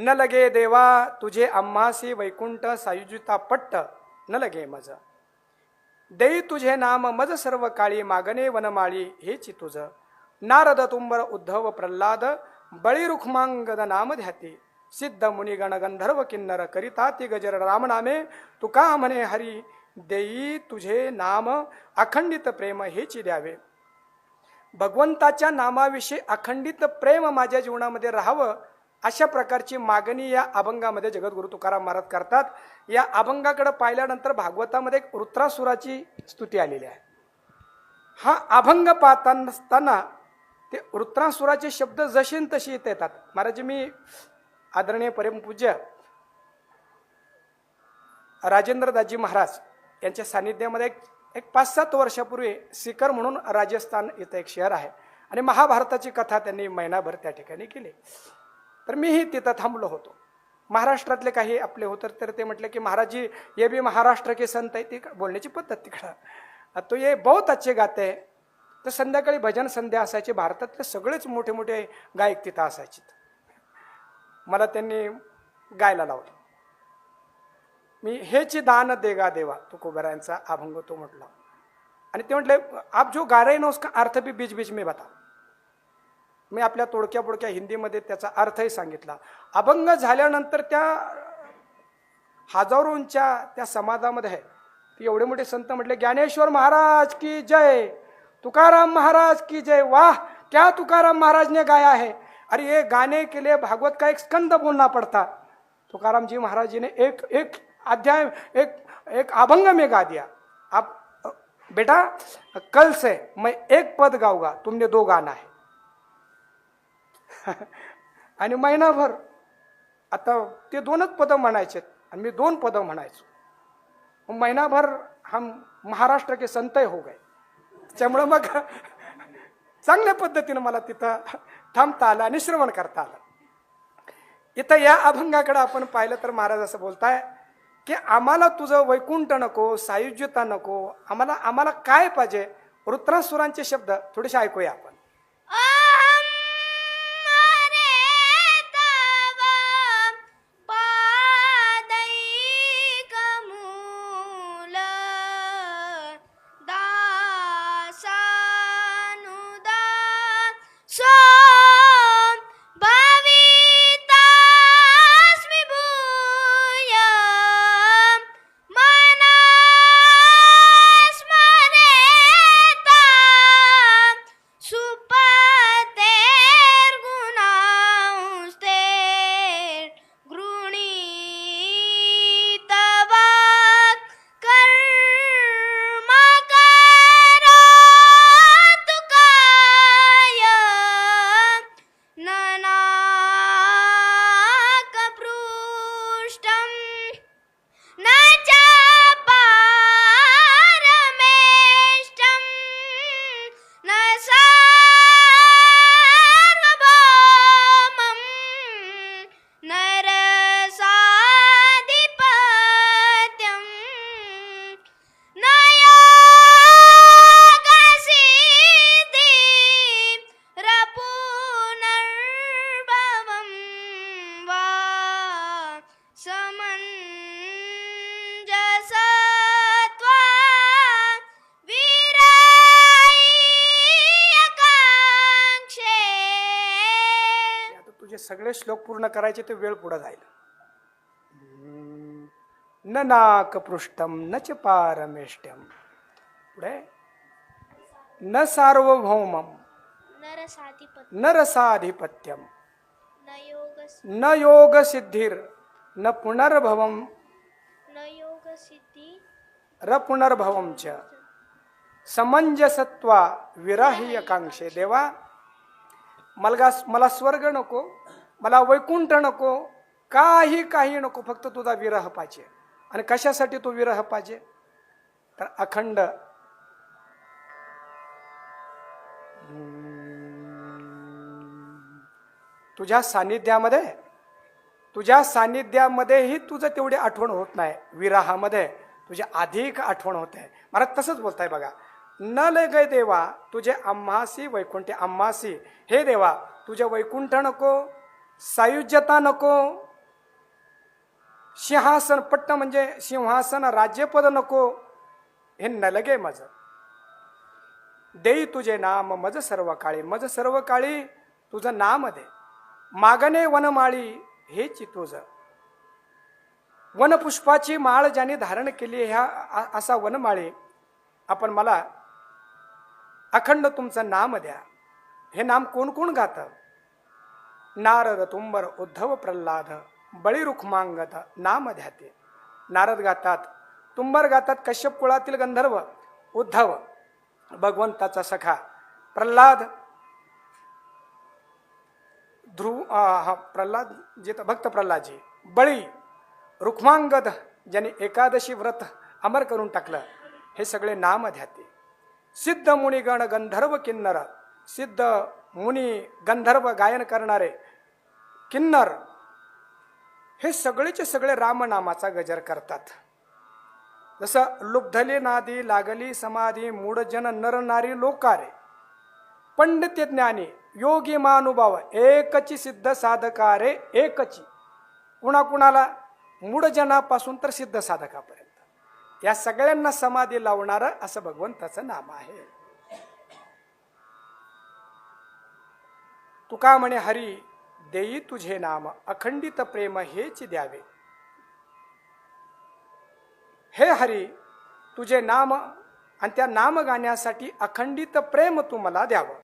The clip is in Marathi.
न लगे देवा तुझे आम्हासी वैकुंठ सायुजिता पट्ट न लगे मज. देई तुझे नाम मज सर्व काळी मागणे वनमाळी हेची तुझ. नारद तुंबर उद्धव प्रल्हाद बळी रुक्मांगद नाम ध्याती. सिद्ध मुनिगण गंधर्व किन्नर करिता ती गजर रामनामे. तुका म्हणे हरी देई तुझे नाम अखंडित प्रेम हेची द्यावे. भगवंताच्या नामाविषयी अखंडित प्रेम माझ्या जीवनामध्ये राहावं अशा प्रकारची मागणी या अभंगामध्ये जगद्गुरु तुकाराम महाराज करतात. या अभंगाकडे पाहिल्यानंतर भागवतामध्ये एक वृत्रासुराची स्तुती आलेली आहे. हा अभंग पाहताना असताना ते वृत्रासुराचे शब्द जसे तशी तसे येत येतात. महाराज मी आदरणीय परमपूज्य राजेंद्रदाजी महाराज यांच्या सानिध्यामध्ये एक एक पाच सात वर्षापूर्वी सिकर म्हणून राजस्थान इथं एक शहर आहे. आणि महाभारताची कथा त्यांनी महिनाभर त्या ठिकाणी केली. तर मीही तिथं थांबलो होतो. महाराष्ट्रातले काही आपले होते तर ते म्हटले की महाराजी ये भी महाराष्ट्र के संत आहे ती बोलण्याची पद्धत तिकडं. तो ये बहुत अच्छे गाते आहे तर संध्याकाळी भजन संध्या असायची. भारतातले सगळेच मोठे मोठे गायक तिथं असायचे. मला त्यांनी गायला लावलं. मी हेच दान देगा देवा तुकोबरायांचा अभंग तो म्हटला. आणि ते म्हटले आप जो गा रहे ना उसका अर्थ भी बीच बीच में बता मी आपल्या तोडक्या बोडक्या हिंदीमध्ये त्याचा अर्थही सांगितला. अभंग झाल्यानंतर त्या हजारोंच्या त्या समाजामध्ये आहे. ती एवढे मोठे संत म्हटले ज्ञानेश्वर महाराज की जय तुकाराम महाराज की जय वाह क्या तुकाराम महाराज ने गाया है अरे ये गाने के लिए भागवत का एक स्कंद बोलना पड़ता? तुकाराम जी महाराज जी ने एक एक अध्याय एक एक अभंग में गा दिया. आप बेटा कल से मैं एक पद गाऊंगा तुमने दो गाना है. आणि महिनाभर. आता ते दोनच पदं म्हणायचे आणि मी दोन पदं म्हणायचो. मग महिनाभर हम महाराष्ट्र के संतय हो गए. त्यामुळं मग चांगल्या पद्धतीनं मला तिथं थांबता आलं आणि श्रवण करता आलं. इथं या अभंगाकडे आपण पाहिलं तर महाराज असं बोलताय की आम्हाला तुझं वैकुंठ नको सायुज्यता नको आम्हाला आम्हाला काय पाहिजे? वृत्रासुरांचे शब्द थोडेसे ऐकूया आपण. तुझे सगळे श्लोक पूर्ण करायचे ते वेळ पुढं जाईल. न नाकपृष्ठम न च पारमेष्टम पुढे न सार्वभौमम न रसाधिपत्यम न न योग सिद्धिर न पुनर्भवम न योगसिद्धी र पुनर्भवम च. समंजसत्वा विराही आकांक्षे देवा मला मला स्वर्ग नको मला वैकुंठ नको काही काही नको फक्त तुझा विरह पाहिजे. आणि कशासाठी तो विरह पाहिजे? तर अखंड. तुझ्या सानिध्यामध्ये तुझ्या सानिध्यामध्येही तुझं तेवढी आठवण होत नाही. विराहामध्ये तुझी अधिक आठवण होते. मला तसंच बोलताय बघा. न लय देवा तुझे आम्हासी वैकुंठे आम्हासी हे देवा तुझे वैकुंठ नको सायुज्यता नको सिंहासन पट्ट म्हणजे सिंहासन राज्यपद नको हे नलगे मज. देई तुझे नाम मज सर्व काळी मज सर्व काळी तुझं नाम दे. मागणे वनमाळी हे तुझ. वनपुष्पाची माळ ज्याने धारण केली ह्या असा वनमाळी आपण मला अखंड तुमचं नाम द्या. हे नाम कोण कोण गातं? नारद तुंबर उद्धव प्रल्हाद बळी रुखमांगत नाम ध्याते नारद गातात तुंबर गातात कश्यप कुळातील गंधर्व उद्धव भगवंताचा सखा प्रल्हाद ध्रुव हा प्रल्हाद जे तर भक्त प्रल्हादजी बळी रुक्मांगद ज्याने एकादशी व्रत अमर करून टाकलं हे सगळे नाम ध्याते सिद्ध मुनिगण गंधर्व किन्नर सिद्ध मुनी गंधर्व गायन करणारे किन्नर हे सगळेचे सगळे रामनामाचा गजर करतात. जसं लुब्धले नादी लागली समाधी मूढजन नर नारी लोकारे. पंडित ज्ञानी योगी महानुभाव एकची सिद्ध साधकारे एकची. कुणाकुणाला मूढजनापासून तर सिद्ध साधकापर्यंत. या सगळ्यांना समाधी लावणारं असं भगवंताचं नाम आहे. तुका म्हणे हरी देई तुझे नाम अखंडित प्रेम हेच द्यावे. हे हरी तुझे नाम आणि त्या नाम गाण्यासाठी अखंडित प्रेम तू मला द्यावं.